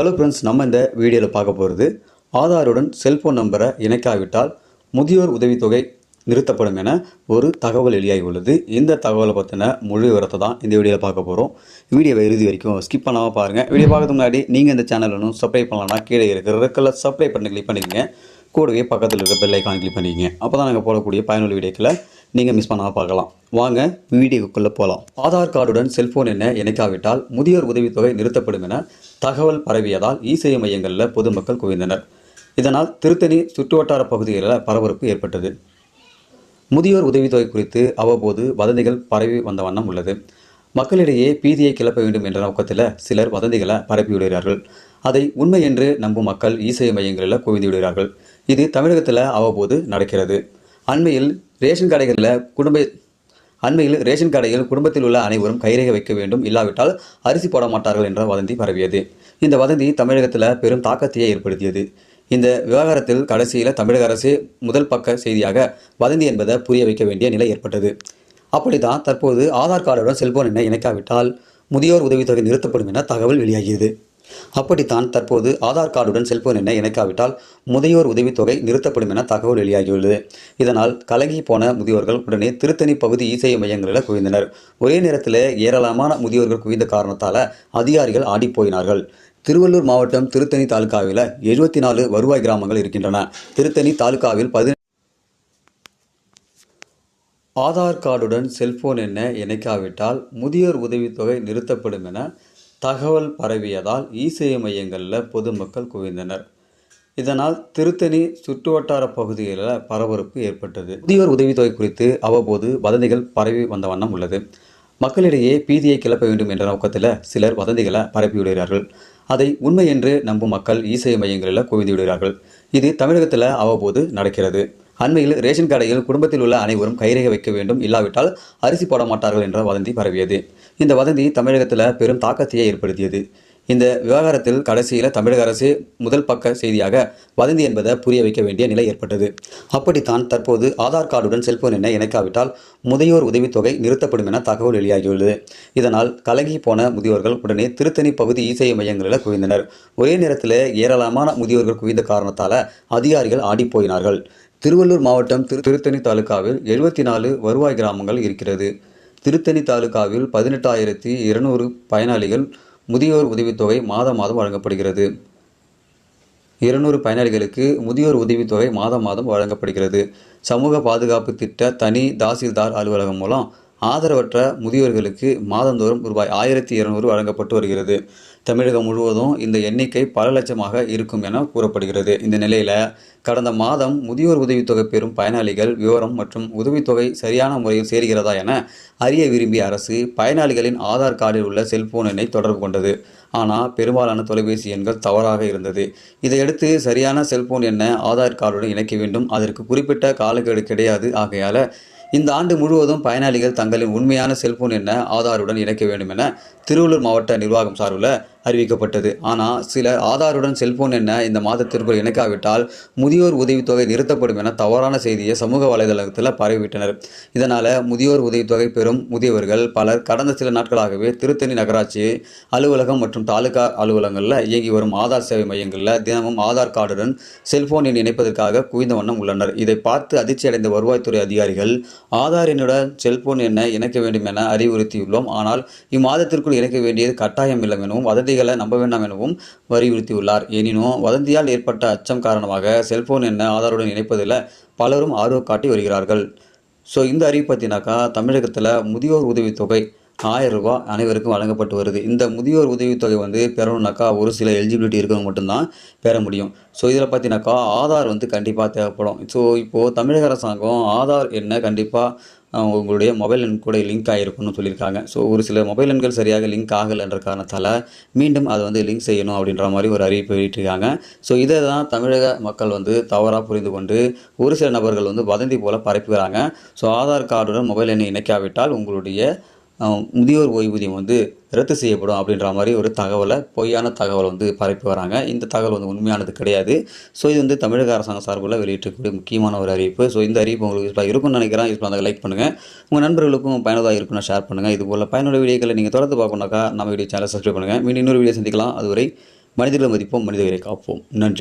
Hello friends நம்ம இந்த வீடியோவில் பார்க்க போகிறது ஆதாருடன் செல்ஃபோன் நம்பரை இணைக்காவிட்டால் முதியோர் உதவித்தொகை நிறுத்தப்படும் என ஒரு தகவல் வெளியாகி உள்ளது. இந்த தகவலை பற்றின முழு விவரத்தை தான் இந்த வீடியோவில் பார்க்க போகிறோம் வீடியோவை இறுதி வரைக்கும் ஸ்கிப் பண்ணாமல் பாருங்கள் வீடியோ பார்க்கறதுக்கு முன்னாடி நீங்கள் இந்த சேனல் ஒன்றும் சப்ஸ்கிரைப் பண்ணலாம்னா கீழே இருக்கிற ரெட் சப்ளை சப்ஸ்கிரைப் பண்ணி கிளிக் பண்ணிக்கங்க. கூடவே பக்கத்தில் இருக்க பெல் ஐக்கான் கிளிக் பண்ணிக்கங்க. அப்போ தான் நாங்கள் போடக்கூடிய பயனுள்ள வீடியோக்களை நீங்கள் மிஸ் பண்ணாமல் பார்க்கலாம். வாங்க வீடியோக்குள்ளே போகலாம் ஆதார் கார்டுடன் செல்போன் எண்ணை இணைக்காவிட்டால் முதியோர் உதவித்தொகை நிறுத்தப்படும் என தகவல் பரவியதால் இசேவை மையங்களில் பொதுமக்கள் குவிந்தனர். இதனால் திருத்தணி சுற்றுவட்டார பகுதிகளில் பரபரப்பு ஏற்பட்டது. முதியோர் உதவித்தொகை குறித்து அவ்வப்போது வதந்திகள் பரவி வந்த வண்ணம் உள்ளது. மக்களிடையே பீதியை கிளப்ப வேண்டும் என்ற நோக்கத்தில் சிலர் வதந்திகளை பரப்பிவிடுகிறார்கள் அதை உண்மை என்று நம்பும் மக்கள் இசேவை மையங்களில் குவிந்து விடுகிறார்கள். இது தமிழகத்தில் அவ்வப்போது நடக்கிறது. அண்மையில் ரேஷன் கடைகளில் குடும்ப அண்மையில் ரேஷன் கடையில் குடும்பத்தில் உள்ள அனைவரும் கைரேகை வைக்க வேண்டும். இல்லாவிட்டால் அரிசி போட மாட்டார்கள் என்ற வதந்தி பரவியது. இந்த வதந்தி தமிழகத்தில் பெரும் தாக்கத்தையே ஏற்படுத்தியது. இந்த விவகாரத்தில் கடைசியில் தமிழக அரசு முதல் பக்க செய்தியாக வதந்தி என்பதை புரிய வைக்க வேண்டிய நிலை ஏற்பட்டது. அப்படித்தான் தற்போது ஆதார் கார்டுடன் செல்போன் எண்ணை இணைக்காவிட்டால் முதியோர் உதவித்தொகை நிறுத்தப்படும் என தகவல் வெளியாகியது. அப்படித்தான் தற்போது ஆதார் கார்டுடன் செல்போன் எண்ணை இணைக்காவிட்டால் முதியோர் உதவித்தொகை நிறுத்தப்படும் என தகவல் வெளியாகியுள்ளது. இதனால் கலங்கி போன முதியோர்கள் உடனே திருத்தணி பகுதி இசை மையங்களில் குவிந்தனர். ஒரே நேரத்தில் ஏராளமான முதியோர்கள் குவிந்த காரணத்தால் அதிகாரிகள் ஆடிப்போயினார்கள். திருவள்ளூர் மாவட்டம் திருத்தணி தாலுகாவில் எழுபத்தி நாலு வருவாய் கிராமங்கள் இருக்கின்றன. திருத்தணி தாலுகாவில் பதி ஆதார் கார்டுடன் செல்போன் எண்ணை இணைக்காவிட்டால் முதியோர் உதவித்தொகை நிறுத்தப்படும் என தகவல் பரவியதால் இசேவை மையங்களில் பொதுமக்கள் குவிந்தனர். இதனால் திருத்தணி சுற்றுவட்டார பகுதிகளில் பரபரப்பு ஏற்பட்டது. முதியோர் உதவித்தொகை குறித்து அவ்வப்போது வதந்திகள் பரவி வந்த வண்ணம் உள்ளது. மக்களிடையே பீதியை கிளப்ப வேண்டும் என்ற நோக்கத்தில் சிலர் வதந்திகளை பரப்பிவிடுகிறார்கள் அதை உண்மை என்று நம்பும் மக்கள் இசேவை மையங்களில் குவிந்து விடுகிறார்கள். இது தமிழகத்தில் அவ்வப்போது நடக்கிறது. அண்மையில் ரேஷன் கடையில் குடும்பத்தில் உள்ள அனைவரும் கைரேகை வைக்க வேண்டும் இல்லாவிட்டால் அரிசி போட மாட்டார்கள் என்ற வதந்தி பரவியது. இந்த வதந்தி தமிழகத்தில் பெரும் தாக்கத்தையே ஏற்படுத்தியது. இந்த விவகாரத்தில் கடைசியில் தமிழக அரசு முதல் பக்க செய்தியாக வதந்தி என்பதை புரிய வைக்க வேண்டிய நிலை ஏற்பட்டது. அப்படித்தான் தற்போது ஆதார் கார்டுடன் செல்போன் எண்ணை இணைக்காவிட்டால் முதியோர் உதவித்தொகை நிறுத்தப்படும் என தகவல் வெளியாகியுள்ளது. இதனால் கலங்கி போன முதியோர்கள் உடனே திருத்தணி பகுதி இசை மையங்களில் குவிந்தனர். ஒரே நேரத்தில் ஏராளமான முதியோர்கள் குவிந்த காரணத்தால் அதிகாரிகள் ஆடிப்போயினார்கள். திருவள்ளூர் மாவட்டம் திரு திருத்தணி தாலுகாவில் எழுபத்தி நாலு வருவாய் கிராமங்கள் இருக்கிறது. திருத்தணி தாலுகாவில் பதினெட்டாயிரத்தி இருநூறு பயனாளிகள் முதியோர் உதவித்தொகை மாதம் மாதம் வழங்கப்படுகிறது. இருநூறு பயனாளிகளுக்கு முதியோர் உதவித்தொகை மாதம் மாதம் வழங்கப்படுகிறது. சமூக பாதுகாப்பு திட்ட தனி தாசில்தார் அலுவலகம் மூலம் ஆதரவற்ற முதியோர்களுக்கு மாதந்தோறும் ரூபாய் ஆயிரத்தி இருநூறு வழங்கப்பட்டு வருகிறது. தமிழகம் முழுவதும் இந்த எண்ணிக்கை பல லட்சமாக இருக்கும் என கூறப்படுகிறது. இந்த நிலையில் கடந்த மாதம் முதியோர் உதவித்தொகை பெறும் பயனாளிகள் விவரம் மற்றும் உதவித்தொகை சரியான முறையில் சேர்கிறதா என அறிய விரும்பிய அரசு பயனாளிகளின் ஆதார் கார்டில் உள்ள செல்போன் எண்ணை தொடர்பு கொண்டது. ஆனால் பெரும்பாலான தொலைபேசி எண்கள் தவறாக இருந்தது. இதையடுத்து சரியான செல்போன் எண்ணை ஆதார் கார்டுடன் இணைக்க வேண்டும். அதற்கு குறிப்பிட்ட காலக்கெடு கிடையாது. ஆகையால் இந்த ஆண்டு முழுவதும் பயனாளிகள் தங்களின் உண்மையான செல்போன் எண்ண ஆதாருடன் இணைக்க வேண்டும் என திருவள்ளூர் மாவட்ட நிர்வாகம் சார்பில் அறிவிக்கப்பட்டது. ஆனால் சில ஆதாருடன் செல்போன் என்ன இந்த மாதத்திற்குள் இணைக்காவிட்டால் முதியோர் உதவித்தொகை நிறுத்தப்படும் என தவறான செய்தியை சமூக வலைதளத்தில் பரவிவிட்டனர். இதனால் முதியோர் உதவித்தொகை பெறும் முதியவர்கள் பலர் கடந்த சில நாட்களாகவே திருத்தணி நகராட்சி அலுவலகம் மற்றும் தாலுகா அலுவலகங்களில் இயங்கி வரும் ஆதார் சேவை மையங்களில் தினமும் ஆதார் கார்டுடன் செல்போன் எண் இணைப்பதற்காக குவிந்த வண்ணம் உள்ளனர். இதை பார்த்து அதிர்ச்சி அடைந்த வருவாய்த்துறை அதிகாரிகள் ஆதார் எண்ணுடன் செல்போன் எண்ணை இணைக்க வேண்டும் என அறிவுறுத்தியுள்ளோம். ஆனால் இம்மாதத்திற்குள் இணைக்க வேண்டியது கட்டாயம் இல்லை எனவும் வதந்திகளை நம்ப வேண்டாம் எனவும் வலியுறுத்தியுள்ளார் எனினும் வதந்தியால் ஏற்பட்ட அச்சம் காரணமாக செல்போன் என்ன ஆதாருடன் இணைப்பதில் பலரும் ஆர்வம் காட்டி வருகிறார்கள். ஸோ இந்த அறிவு பார்த்தீங்கன்னாக்கா தமிழகத்தில் முதியோர் உதவித்தொகை ஆயிரம் ரூபாய் அனைவருக்கும் வழங்கப்பட்டு வருது. இந்த முதியோர் உதவித்தொகை வந்து பெறணும்னாக்கா ஒரு சில எலிஜிபிலிட்டி இருக்கவங்க மட்டும்தான் பெற முடியும். ஸோ இதில் பார்த்தீங்கன்னாக்கா ஆதார் வந்து கண்டிப்பாக தேவைப்படும். ஸோ இப்போது தமிழக அரசாங்கம் ஆதார் என்ன கண்டிப்பாக உங்களுடைய மொபைல் எண் கூட லிங்க் ஆகிருக்குன்னு சொல்லியிருக்காங்க. ஸோ ஒரு சில மொபைல் எண்கள் சரியாக லிங்க் ஆகலைன்ற காரணத்தால் மீண்டும் அதை வந்து லிங்க் செய்யணும் அப்படின்ற மாதிரி ஒரு அறிவிப்பு வெளியிட்டிருக்காங்க. ஸோ இதை தான் தமிழக மக்கள் வந்து தவறாக புரிந்து கொண்டு ஒரு சில நபர்கள் வந்து வதந்தி போல் பரப்புகிறாங்க ஸோ ஆதார் கார்டுடன் மொபைல் எண்ணை இணைக்காவிட்டால் உங்களுடைய முதியோர் ஓய்வூதியம் வந்து ரத்து செய்யப்படும் அப்படின்ற மாதிரி ஒரு தகவலை பொய்யான தகவலை வந்து பரப்பி வராங்க. இந்த தகவல் வந்து உண்மையானது கிடையாது. ஸோ இது வந்து தமிழக அரசாங்க சார்பில் வெளியிட்டிருக்கக்கூடிய முக்கியமான ஒரு அறிவிப்பு. ஸோ இந்த அறிவிப்பு உங்களுக்கு யூஸ்ஃபுல்லாக இருக்கும்னு நினைக்கிறேன். யூஸ்ஃபுல்லாக லைக் பண்ணுங்கள் உங்கள் நண்பர்களுக்கும் பயனுள்ளதாக இருக்குன்னு ஷேர் பண்ணுங்கள் இது போல் பயனுள்ள வீடியோக்களை நீங்கள் தொடர்ந்து பார்க்கணுனாக்கா நம்ம வீடியோ சேனல் சப்ஸ்கிரைப் பண்ணுங்கள் மீண்டும் இன்னொரு வீடியோ சந்திக்கலாம். அதுவரை மனிதர்களை மதிப்போம் மனித காப்போம். நன்றி.